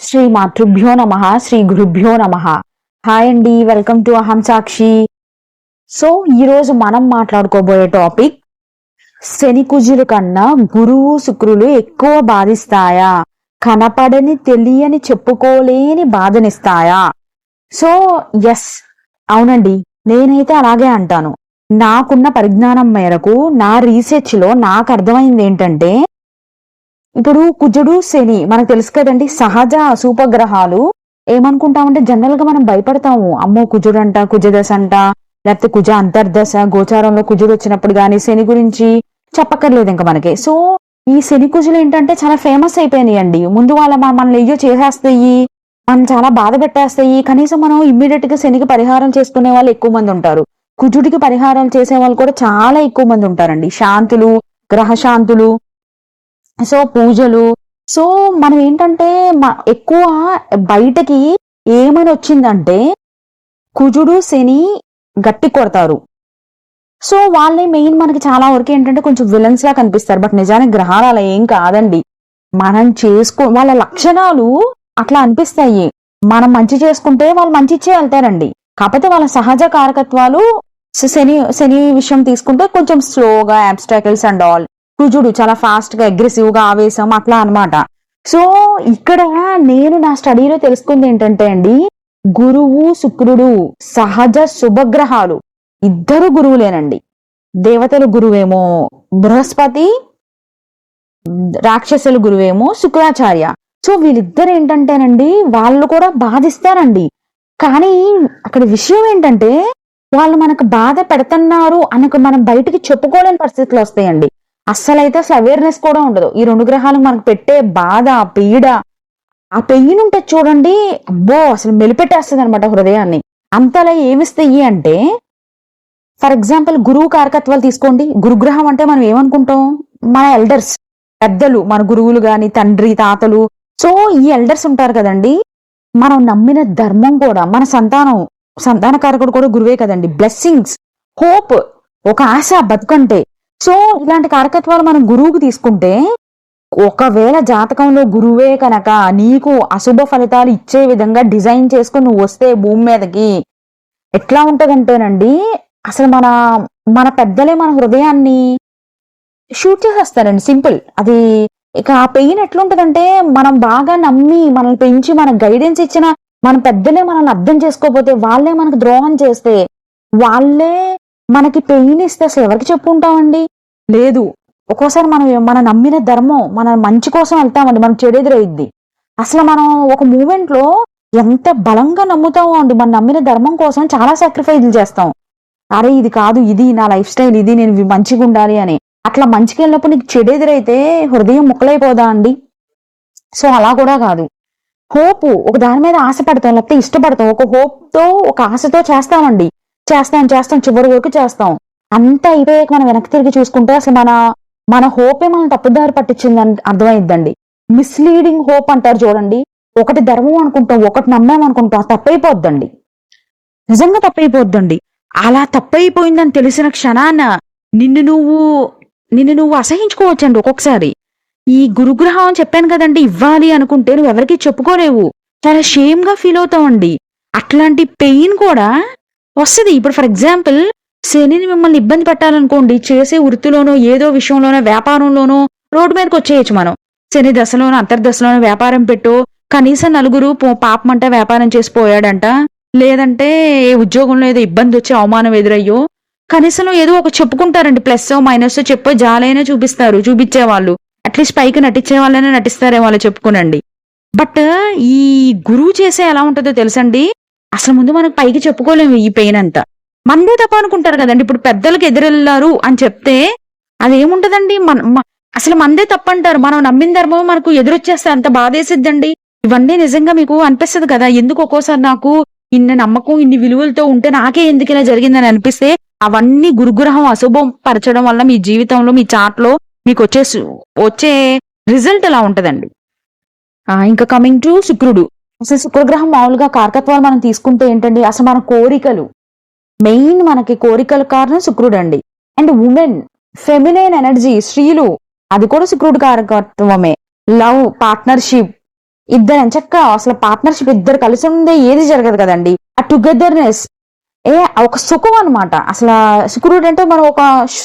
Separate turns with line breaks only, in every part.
శ్రీ మాతృభ్యో నమ శ్రీ గురుభ్యో నమ. హాయ్ అండి వెల్కమ్ టు అహం సాక్షి సో ఈరోజు మనం మాట్లాడుకోబోయే టాపిక్ శని కుజుల కన్నా గురువు శుక్రులు ఎక్కువ బాధిస్తాయా? కనపడని తెలియని చెప్పుకోలేని బాధనిస్తాయా? సో ఎస్ అవునండి నేనైతే అలాగే అంటాను. నాకున్న పరిజ్ఞానం మేరకు నా రీసెర్చ్లో నాకు అర్థమైంది ఏంటంటే ఇప్పుడు కుజుడు శని మనకు తెలుసు కదండి సహజ సూపగ్రహాలు ఏమనుకుంటామంటే జనరల్గా మనం భయపడతాము. అమ్మో కుజుడు అంట కుజదశ అంట లేకపోతే కుజ అంతర్దశ గోచారంలో కుజుడు వచ్చినప్పుడు కానీ శని గురించి చెప్పక్కర్లేదు ఇంకా మనకి. సో ఈ శని కుజులు ఏంటంటే చాలా ఫేమస్ అయిపోయినాయండి. ముందు వాళ్ళ మన- మనల్ని అయ్యో చేసేస్తాయి మనం చాలా బాధ పెట్టేస్తాయి. కనీసం మనం ఇమ్మీడియట్గా శనికి పరిహారం చేసుకునే వాళ్ళు ఎక్కువ మంది ఉంటారు. కుజుడికి పరిహారం చేసే వాళ్ళు కూడా చాలా ఎక్కువ మంది ఉంటారండి. శాంతులు గ్రహ శాంతులు సో పూజలు. సో మనం ఏంటంటే ఎక్కువ బయటకి ఏమని వచ్చిందంటే కుజుడు శని గట్టి కొడతారు. సో వాళ్ళే మెయిన్ మనకి చాలా వరకు ఏంటంటే కొంచెం విలన్స్ లా కనిపిస్తారు. బట్ నిజానికి గ్రహాలు అలా ఏం కాదండి. మనం చేసుకో వాళ్ళ లక్షణాలు అట్లా అనిపిస్తాయి. మనం మంచి చేసుకుంటే వాళ్ళు మంచి ఇచ్చే వెళ్తారండి. కాకపోతే వాళ్ళ సహజ కారకత్వాలు శని శని విషయం తీసుకుంటే కొంచెం స్లోగా అబ్స్టాకిల్స్ అండ్ ఆల్ కుజుడు చాలా ఫాస్ట్గా అగ్రెసివ్గా ఆవేశం అట్లా అన్నమాట. సో ఇక్కడ నేను నా స్టడీలో తెలుసుకుంది ఏంటంటే అండి గురువు శుక్రుడు సహజ శుభగ్రహాలు. ఇద్దరు గురువులేనండి. దేవతల గురువేమో బృహస్పతి రాక్షసుల గురువేమో శుక్రాచార్య. సో వీళ్ళిద్దరు ఏంటంటేనండి వాళ్ళు కూడా బాధిస్తారండి. కానీ అక్కడ విషయం ఏంటంటే వాళ్ళు మనకు బాధ పెడుతున్నారు అనకు మనం బయటికి చెప్పుకోలేని పరిస్థితులు వస్తాయండి. అస్సలైతే అసలు అవేర్నెస్ కూడా ఉండదు. ఈ రెండు గ్రహాలు మనకు పెట్టే బాధ పీడ ఆ పెయిన్ ఉంటే చూడండి అబ్బో అసలు మెలిపెట్టేస్తుంది అనమాట హృదయాన్ని. అంతలా ఏమిస్తాయి అంటే ఫర్ ఎగ్జాంపుల్ గురువు కారకత్వాలు తీసుకోండి. గురుగ్రహం అంటే మనం ఏమనుకుంటాం? మన ఎల్డర్స్ పెద్దలు మన గురువులు గాని తండ్రి తాతలు. సో ఈ ఎల్డర్స్ ఉంటారు కదండి. మనం నమ్మిన ధర్మం కూడా మన సంతానం సంతాన కారకుడు కూడా గురువే కదండి. బ్లెస్సింగ్స్ హోప్ ఒక ఆశ బతుకంటే. సో ఇలాంటి కారకత్వాలు మనం గురువుకు తీసుకుంటే ఒకవేళ జాతకంలో గురువే కనుక నీకు అశుభ ఫలితాలు ఇచ్చే విధంగా డిజైన్ చేసుకుని నువ్వు వస్తే భూమి మీదకి ఎట్లా ఉంటుందంటేనండి అసలు మన మన పెద్దలే మన హృదయాన్ని షూట్ చేసేస్తారండి సింపుల్. అది ఇక ఆ పెయిన్ ఎట్లుంటదంటే మనం బాగా నమ్మి మనల్ని పెంచి మనకు గైడెన్స్ ఇచ్చిన మన పెద్దలే మనల్ని అర్థం చేసుకోకపోతే వాళ్ళే మనకు ద్రోహం చేస్తే వాళ్ళే మనకి పెయిన్ ఇస్తే అసలు ఎవరికి చెప్పుకుంటామండి? లేదు. ఒక్కోసారి మనం మన నమ్మిన ధర్మం మన మంచి కోసం వెళ్తామండి. మనం చెడెదురైద్ది. అసలు మనం ఒక మూమెంట్లో ఎంత బలంగా నమ్ముతామో అండి. మనం నమ్మిన ధర్మం కోసం చాలా సాక్రిఫైజులు చేస్తాం. అరే ఇది కాదు ఇది నా లైఫ్ స్టైల్ ఇది నేను మంచిగా ఉండాలి అని. అట్లా మంచిగా వెళ్ళినప్పుడు నీకు చెడెదురైతే హృదయం ముక్కలైపోదా అండి? సో అలా కూడా కాదు. హోపు ఒక దాని మీద ఆశపడతాం లేకపోతే ఇష్టపడతాం. ఒక హోప్తో ఒక ఆశతో చేస్తామండి. చేస్తాం చేస్తాం చివరి వరకు చేస్తాం. అంతా అయిపోయాక మనం వెనక్కి తిరిగి చూసుకుంటే అసలు మన మన హోపే మనం తప్పుదారి పట్టించింది అని అర్థమైద్దండి మిస్లీడింగ్ హోప్ అంటారు చూడండి. ఒకటి ధర్మం అనుకుంటాం ఒకటి నమ్మాం అనుకుంటాం తప్పైపోద్దండి. నిజంగా తప్పైపోద్దండి. అలా తప్పైపోయిందని తెలిసిన క్షణాన నిన్ను నువ్వు నిన్ను నువ్వు అసహించుకోవచ్చండి ఒక్కొక్కసారి. ఈ గురుగ్రహం అని చెప్పాను కదండి ఇవ్వాలి అనుకుంటే నువ్వు ఎవరికి చెప్పుకోలేవు. చాలా షేమ్గా ఫీల్ అవుతావండి. అట్లాంటి పెయిన్ కూడా వస్తుంది. ఇప్పుడు ఫర్ ఎగ్జాంపుల్ శనిని మిమ్మల్ని ఇబ్బంది పెట్టాలనుకోండి చేసే వృత్తిలోనో ఏదో విషయంలోనో వ్యాపారంలోనో రోడ్డు మీదకి వచ్చేయచ్చు మనం. శని దశలోనో అంతర్దశలోనో వ్యాపారం పెట్టు కనీసం నలుగురు పో- పాపమంట వ్యాపారం చేసిపోయాడంట లేదంటే ఏ ఉద్యోగంలో ఏదో ఇబ్బంది వచ్చి అవమానం ఎదురయ్యో కనీసం ఏదో ఒక చెప్పుకుంటారండి. ప్లస్ మైనస్ చెప్పో జాలైనా చూపిస్తారు చూపించే వాళ్ళు అట్లీస్ట్ పైకి నటించే వాళ్ళనే నటిస్తారే వాళ్ళు చెప్పుకునండి. బట్ ఈ గురువు చేసే ఎలా ఉంటుందో తెలుసండి? అసలు ముందు మనకు పైకి చెప్పుకోలేము ఈ పెయిన్ అంతా. మందే తప్ప అనుకుంటారు కదండి. ఇప్పుడు పెద్దలకు ఎదురెళ్ళారు అని చెప్తే అదేముంటదండి? మన మ- అసలు మందే తప్పంటారు. మనం నమ్మిన ధర్మం మనకు ఎదురొచ్చేస్తే అంత బాధేసిద్దండి. ఇవన్నీ నిజంగా మీకు అనిపిస్తుంది కదా? ఎందుకు ఒక్కోసారి నాకు ఇన్ని నమ్మకం ఇన్ని విలువలతో ఉంటే నాకే ఎందుకు ఇలా జరిగిందని అనిపిస్తే అవన్నీ గురుగ్రహం అశుభం పరచడం వల్ల మీ జీవితంలో మీ చాట్లో మీకు వచ్చే సు- వచ్చే రిజల్ట్ ఎలా ఉంటదండి? ఇంకా కమింగ్ టు శుక్రుడు. అసలు శుక్రగ్రహం మామూలుగా కారకత్వాలు మనం తీసుకుంటే ఏంటండి? అసలు మన కోరికలు. మెయిన్ మనకి కోరికల కారణం శుక్రుడు అండి అండ్ ఉమెన్ ఫెమినైన్ ఎనర్జీ స్త్రీలు అది కూడా శుక్రుడు కారకత్వమే. లవ్ పార్ట్నర్షిప్ ఇద్దరు ఎంచక్క అసలు పార్ట్నర్షిప్ ఇద్దరు కలిసి ఉందే ఏది జరగదు కదండి. ఆ టుగెదర్నెస్ ఏ ఒక సుఖం అనమాట అసలు శుక్రుడు అంటే మనం ఒక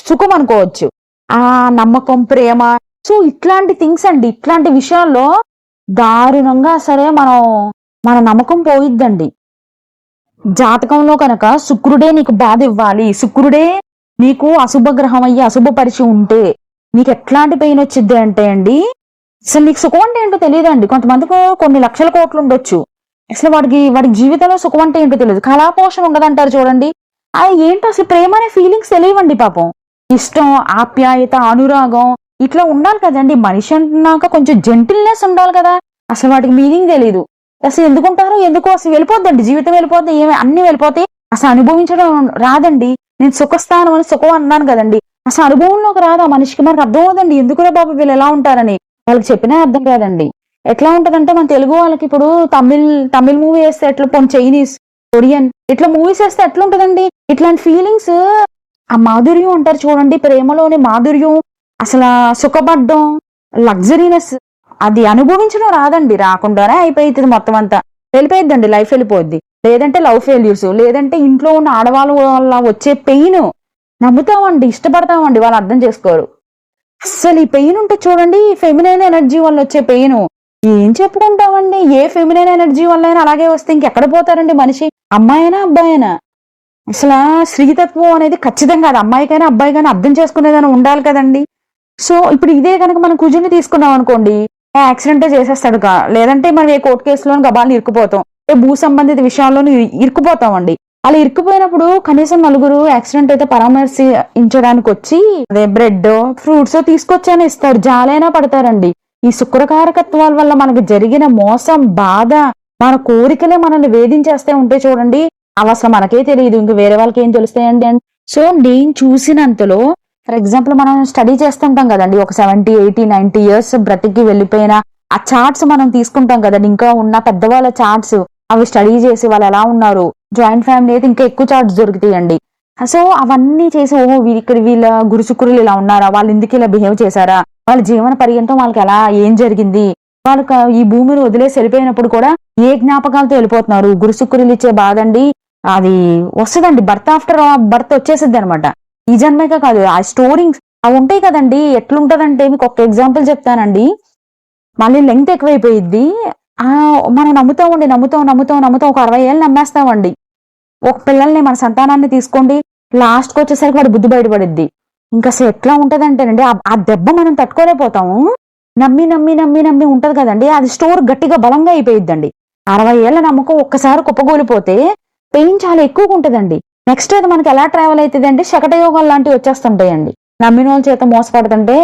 సుఖం అనుకోవచ్చు. ఆ నమ్మకం ప్రేమ. సో ఇట్లాంటి థింగ్స్ అండి. ఇట్లాంటి విషయాల్లో దారుణంగా సరే మనం మన నమ్మకం పోయిద్దండి. జాతకంలో కనుక శుక్రుడే నీకు బాధ ఇవ్వాలి. శుక్రుడే నీకు అశుభ గ్రహం అయ్యి అశుభ పరిచి ఉంటే నీకు ఎట్లాంటి పెయిన్ వచ్చింది అంటే అండి అసలు నీకు సుఖం అంటే ఏంటో తెలియదండి. కొంతమందికి కొన్ని లక్షల కోట్లు ఉండొచ్చు. అసలు వాడికి వాడి జీవితంలో సుఖం అంటే ఏంటో తెలియదు. కళాపోషణ ఉండదంటారు చూడండి. అది ఏంటో అసలు ప్రేమ అనే ఫీలింగ్స్ తెలియవండి పాపం. ఇష్టం ఆప్యాయత అనురాగం ఇట్లా ఉండాలి కదండి. మనిషి అంటున్నాక కొంచెం జెంటిల్నెస్ ఉండాలి కదా. అసలు వాటికి మీనింగ్ తెలియదు అసలు ఎందుకుంటారో ఎందుకు? అసలు వెళ్ళిపోద్దండి. జీవితం వెళ్ళిపోద్ది ఏమి అన్ని వెళ్ళిపోతాయి అసలు అనుభవించడం రాదండి. నేను సుఖస్థానం అని సుఖం అన్నాను కదండి. అసలు అనుభవంలోకి రాదా మనిషికి. మనకు అర్థం అవుదండి ఎందుకురా బాబు వీళ్ళు ఎలా ఉంటారని. వాళ్ళకి చెప్పినా అర్థం కాదండి. ఎట్లా ఉంటదంటే మన తెలుగు వాళ్ళకి ఇప్పుడు తమిళ్ తమిళ్ మూవీ వేస్తే ఎట్లా పోనీ చైనీస్ కొరియన్ ఇట్లా మూవీస్ వేస్తే ఎట్లా ఉంటదండి? ఇట్లాంటి ఫీలింగ్స్ ఆ మాధుర్యం అంటారు చూడండి. ప్రేమలోని మాధుర్యం అసలు సుఖపడ్డం లగ్జరీనెస్ అది అనుభవించడం రాదండి. రాకుండానే అయిపోతుంది మొత్తం అంతా. వెళ్ళిపోయిద్దండి లైఫ్ వెళ్ళిపోద్ది. లేదంటే లవ్ ఫెయిల్యూర్స్ లేదంటే ఇంట్లో ఉన్న ఆడవాళ్ళ వల్ల వచ్చే పెయిన్. నమ్ముతామండి ఇష్టపడతామండి వాళ్ళు అర్థం చేసుకోరు. అస్సలు ఈ పెయిన్ ఉంటే చూడండి ఫెమినైన్ ఎనర్జీ వల్ల వచ్చే పెయిన్. ఏం చెప్పుకుంటామండి? ఏ ఫెమినైన్ ఎనర్జీ వల్ల అయినా అలాగే వస్తే ఇంకెక్కడ పోతారండి మనిషి? అమ్మాయినా అబ్బాయినా? అసలు స్త్రీతత్వం అనేది ఖచ్చితంగా అది అమ్మాయికైనా అబ్బాయికైనా అర్థం చేసుకునేదని ఉండాలి కదండి. సో ఇప్పుడు ఇదే కనుక మనం కుజుని తీసుకున్నాం అనుకోండి యాక్సిడెంటే చేసేస్తాడు కా లేదంటే మనం ఏ కోర్టు కేసులో గబాలను ఇరుక్కుపోతాం. ఏ భూ సంబంధిత విషయాల్లోనూ ఇరుక్కుపోతామండి. అలా ఇరుక్కుపోయినప్పుడు కనీసం నలుగురు యాక్సిడెంట్ అయితే పరామర్శించడానికి వచ్చి అదే బ్రెడ్ ఫ్రూట్స్ తీసుకొచ్చానే ఇస్తారు. జాలైనా పడతారండి. ఈ శుక్రకారకత్వాల వల్ల మనకు జరిగిన మోసం బాధ మన కోరికలే మనల్ని వేధించేస్తే ఉంటే చూడండి అవసరం మనకే తెలియదు ఇంక వేరే వాళ్ళకి ఏం తెలుస్తాయండి సో నేను చూసినంతలో ఫర్ ఎగ్జాంపుల్ మనం స్టడీ చేస్తుంటాం కదండి. ఒక సెవెంటీ ఎయిటీ నైన్టీ ఇయర్స్ బ్రతికి వెళ్ళిపోయిన ఆ చార్ట్స్ మనం తీసుకుంటాం కదండి. ఇంకా ఉన్న పెద్దవాళ్ళ చార్ట్స్ అవి స్టడీ చేసి వాళ్ళు ఎలా ఉన్నారు? జాయింట్ ఫ్యామిలీ అయితే ఇంకా ఎక్కువ చార్ట్స్ దొరుకుతాయండి. సో అవన్నీ చేసి ఓహో ఇక్కడ వీళ్ళ గురుశుక్రులు ఇలా ఉన్నారా? వాళ్ళు ఎందుకు ఇలా బిహేవ్ చేశారా? వాళ్ళ జీవన పర్యంతం వాళ్ళకి ఎలా ఏం జరిగింది? వాళ్ళకి ఈ భూమిని వదిలేసి వెళ్ళిపోయినప్పుడు కూడా ఏ జ్ఞాపకాలతో వెళ్ళిపోతున్నారు? గురుశుక్రులు ఇచ్చే బాధ అండి అది వస్తుందండి. బర్త్ ఆఫ్టర్ బర్త్ వచ్చేసిద్ది అనమాట ఈ జన్మకే కాదు. ఆ స్టోరింగ్స్ అవి ఉంటాయి కదండి. ఎట్లుంటదంటే మీకు ఒక ఎగ్జాంపుల్ చెప్తానండి. మళ్ళీ లెంగ్త్ ఎక్కువైపోయిద్ది. ఆ మనం నమ్ముతాం అండి. నమ్ముతాం నమ్ముతాం నమ్ముతాం. ఒక అరవై ఏళ్ళు నమ్మేస్తామండి. ఒక పిల్లల్ని మన సంతానాన్ని తీసుకోండి. లాస్ట్కి వచ్చేసరికి వాడు బుద్ధి బయటపడిద్ది. ఇంకా అసలు ఎట్లా ఉంటదంటేనండి. ఆ- ఆ దెబ్బ మనం తట్టుకోలేకపోతాము. నమ్మి నమ్మి నమ్మి నమ్మి ఉంటది కదండి. అది స్టోర్ గట్టిగా బలంగా అయిపోయిద్దండి. అరవై ఏళ్ళ నమ్మకం ఒక్కసారి కుప్పగోలిపోతే పెయిన్ చాలా ఎక్కువగా ఉంటదండి. నెక్స్ట్ అది మనకి ఎలా ట్రావెల్ అవుతుంది అంటే శకటయోగాలు లాంటివి వచ్చేస్తుంటాయండి. నమ్మిన వాళ్ళ చేత మోసపడుతుంటే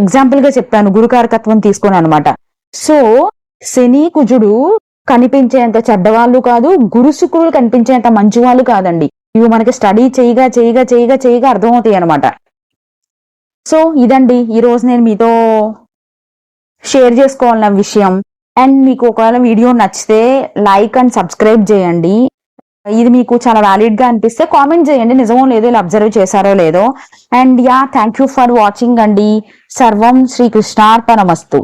ఎగ్జాంపుల్గా చెప్పాను గురుకారకత్వం తీసుకుని అనమాట సో శని కుజుడు కనిపించేంత చెడ్డవాళ్ళు కాదు గురు శుక్రులు కనిపించేంత మంచి వాళ్ళు కాదండి. ఇవి మనకి స్టడీ చేయగా చేయగా చేయగా చేయగా అర్థమవుతాయి అనమాట సో ఇదండి. ఈరోజు నేను మీతో షేర్ చేసుకోవాలన్న విషయం. అండ్ మీకు ఒకవేళ వీడియో నచ్చితే లైక్ అండ్ సబ్స్క్రైబ్ చేయండి. ఇది మీకు చాలా వ్యాలిడ్గా అనిపిస్తే కామెంట్ చేయండి. నిజమో లేదో ఇలా అబ్జర్వ్ చేశారో లేదో. And yeah thank you for watching అండి. సర్వం శ్రీకృష్ణార్పణమస్తు